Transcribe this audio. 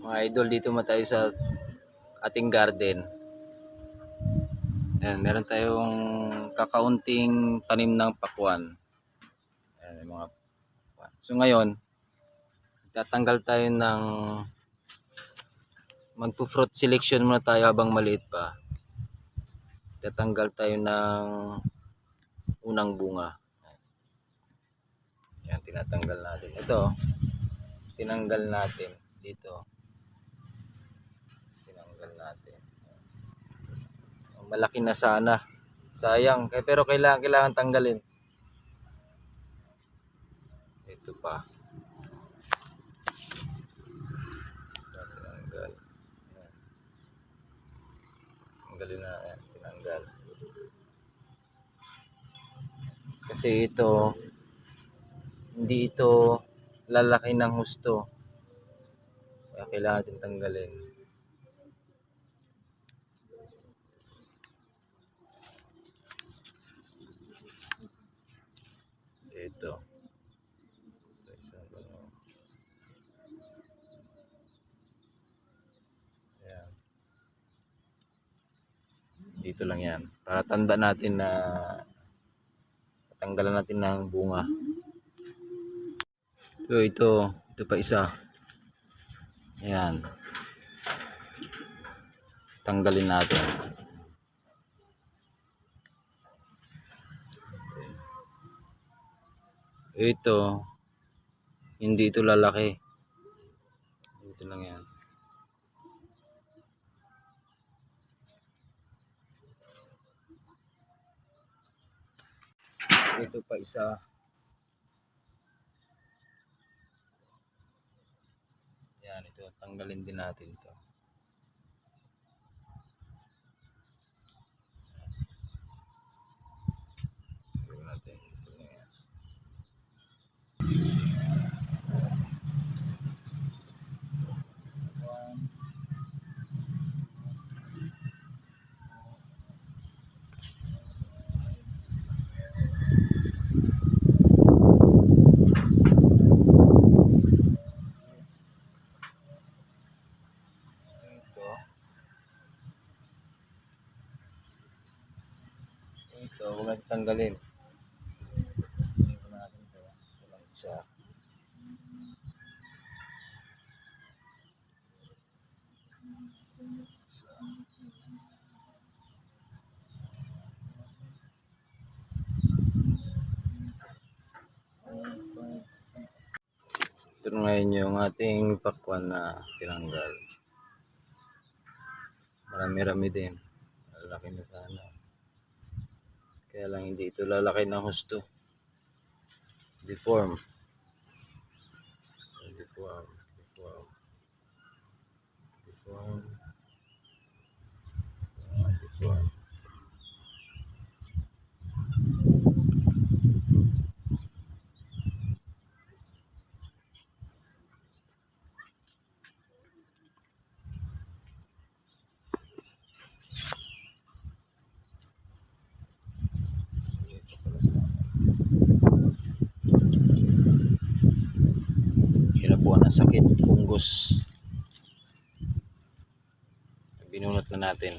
Mga idol, dito mo tayo sa ating garden. Ayan, meron tayong kakaunting tanim ng pakwan. Ayan, mga pakwan. So ngayon, tatanggal tayo ng magpo-fruit selection muna tayo habang maliit pa. Tatanggal tayo ng unang bunga. Ayan, tinatanggal natin. Ito, tinanggal natin dito. Natin. Malaki na sana. Sayang. Pero kailangan kailangan tanggalin. Ito pa. Tinanggal. Tanggalin na. Ayan, tinanggal. Kasi ito hindi ito lalaki ng husto. Kaya kailangan natin tanggalin. Ito. Isang ano. Ayan. Dito lang yan. Para tanda natin na tanggalan natin ng bunga. So ito, ito pa isa. Ayan. Tanggalin natin. Ito, hindi ito lalaki. Ito lang yan. Ito pa isa. Yan, ito. Tanggalin din natin to. Ito, huwag natin tanggalin. Lang isa. Ito na ngayon yung ating pakwan na tinanggal. Marami-rami din. Lalaki na sana. Kaya lang hindi ito lalaki ng husto. Deform. Deform. Deform. Deform. Ah, Deform. Hinabuan ng sakit, fungus. Binunot na natin.